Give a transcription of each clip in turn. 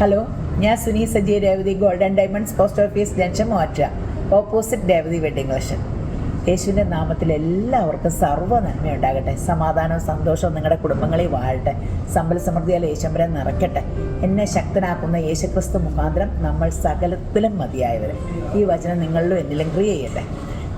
Hello ഞാൻ Suni Saji Revathi golden diamonds post office junction മാറ്റ opposite Revathi wedding collection യേശുവിന്റെ നാമത്തിൽ എല്ലാവർക്കും സർവ നന്മയുണ്ടാകട്ടെ. സമാധാനവും സന്തോഷവും നിങ്ങളുടെ കുടുംബങ്ങളിൽ വാഴട്ടെ. സമ്പൽ സമൃദ്ധിയാൽ യേശമ്പരം നിറയ്ക്കട്ടെ. എന്നെ ശക്തനാക്കുന്ന യേശുക്രിസ്തു മുഖാന്തരം നമ്മൾ സകലത്തിലും മതിയായവർ ഈ വചനം നിങ്ങളിലും എന്നിലും ക്രിയ ചെയ്യട്ടെ.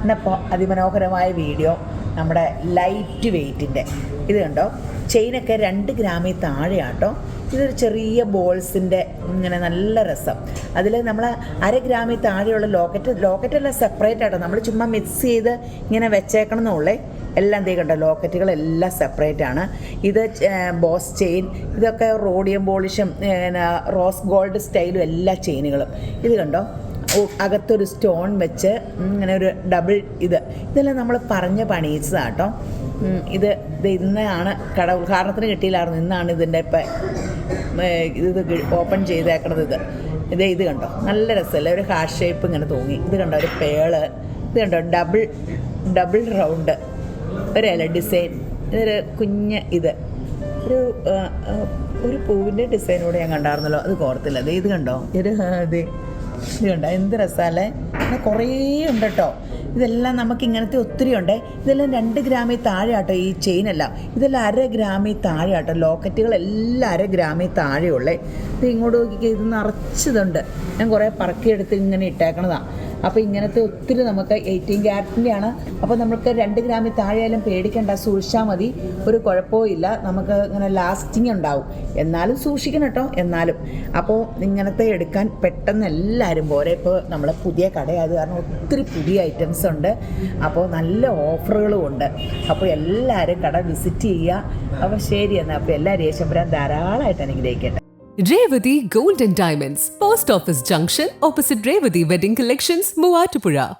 എന്നപ്പോൾ അതിമനോഹരമായ വീഡിയോ നമ്മുടെ ലൈറ്റ് വെയ്റ്റിന്റെ ഇത് കണ്ടോ? ചെയിനൊക്കെ രണ്ട് ഗ്രാമിൽ താഴെയാട്ടോ. ഇതൊരു ചെറിയ ബോൾസിന്റെ ഇങ്ങനെ നല്ല രസം. അതിൽ നമ്മൾ അര ഗ്രാമിൽ താഴെയുള്ള ലോക്കറ്റ് ലോക്കറ്റെല്ലാം സെപ്പറേറ്റ് ആട്ടോ. നമ്മൾ ചുമ്മാ മിക്സ് ചെയ്ത് ഇങ്ങനെ വെച്ചേക്കണം എന്നുള്ളേ. എല്ലാം തീ കണ്ടോ ലോക്കറ്റുകളെല്ലാം സെപ്പറേറ്റ് ആണ്. ഇത് ബോസ് ചെയിൻ ഇതൊക്കെ റോഡിയം പോളിഷും റോസ് ഗോൾഡ് സ്റ്റൈലും എല്ലാ ചെയിനുകളും ഇത് കണ്ടോ? അകത്തൊരു സ്റ്റോൺ വെച്ച് ഇങ്ങനെ ഒരു ഡബിൾ ഇത്. ഇതെല്ലാം നമ്മൾ പറഞ്ഞ് പണിയിച്ചതാട്ടോ. കേട്ടോ ഇത് ഇന്നാണ് കട ഉദ്ഘാടനത്തിന് കിട്ടിയില്ലായിരുന്നു. ഇന്നാണ് ഇതിന്റെ ഇപ്പം ഇത് ഓപ്പൺ ചെയ്തേക്കണത് ഇത്. ഇത് ഇത് കണ്ടോ? നല്ല രസമല്ലേ? ഒരു ഹാർട്ട് ഷേപ്പ് ഇങ്ങനെ തൂങ്ങി. ഇത് കണ്ടോ? ഒരു പേൾ. ഇത് കണ്ടോ? Double double round. ഒരു ഇല ഡിസൈൻ. ഇതൊരു കുഞ്ഞ് ഇത്. ഒരു ഒരു പൂവിന്റെ ഡിസൈനൂടെ ഞാൻ കണ്ടായിരുന്നല്ലോ. അത് കോർത്തില്ല. ദേ ഇത് കണ്ടോ? ഒരു ആ, ഇത് ഇത് എന്ത് രസമല്ലേ അങ്ങനെ കുറേ ഉണ്ട് കേട്ടോ. ഇതെല്ലാം നമുക്ക് ഇങ്ങനത്തെ ഒത്തിരി ഉണ്ട്. ഇതെല്ലാം രണ്ട് ഗ്രാമിൽ താഴെ ആട്ടോ ഈ ചെയിനെല്ലാം ഇതെല്ലാം അര ഗ്രാമിൽ താഴെ ആട്ടോ. ലോക്കറ്റുകളെല്ലാം അര ഗ്രാമിൽ താഴെയുള്ളേ. ഇത് ഇങ്ങോട്ട് നോക്കിക്കേ ഇത് നിറച്ചതുണ്ട്. ഞാൻ കുറേ പറക്കിയെടുത്ത് ഇങ്ങനെ ഇട്ടേക്കണതാണ് അപ്പോൾ ഇങ്ങനത്തെ ഒത്തിരി നമുക്ക് എയ്റ്റീൻ ക്യാരറ്റിന്റെ ആണ് അപ്പോൾ നമുക്ക് രണ്ട് ഗ്രാമിൽ താഴെയായാലും പേടിക്കണ്ട സൂക്ഷിച്ചാൽ മതി. ഒരു കുഴപ്പവും ഇല്ല. നമുക്ക് ഇങ്ങനെ ലാസ്റ്റിംഗ് ഉണ്ടാവും. എന്നാലും സൂക്ഷിക്കണം കേട്ടോ എന്നാലും. അപ്പോൾ ഇങ്ങനത്തെ എടുക്കാൻ പെട്ടെന്ന് എല്ലാവരും പോരെ. ഇപ്പോൾ നമ്മളെ പുതിയ കടയായത് കാരണം ഒത്തിരി പുതിയ ഐറ്റംസ് ഉണ്ട്. അപ്പോൾ നല്ല ഓഫറുകളും ഉണ്ട്. അപ്പോൾ എല്ലാവരും കട വിസിറ്റ് ചെയ്യുക. അപ്പോൾ ശരി എന്നാൽ അപ്പോൾ എല്ലാവരും യേശമ്പരാൻ ധാരാളമായിട്ട് അനുഗ്രഹിക്കട്ടെ. Revati Gold and Diamonds, Post Office Junction, opposite Revati Wedding Collections, Muwatupura.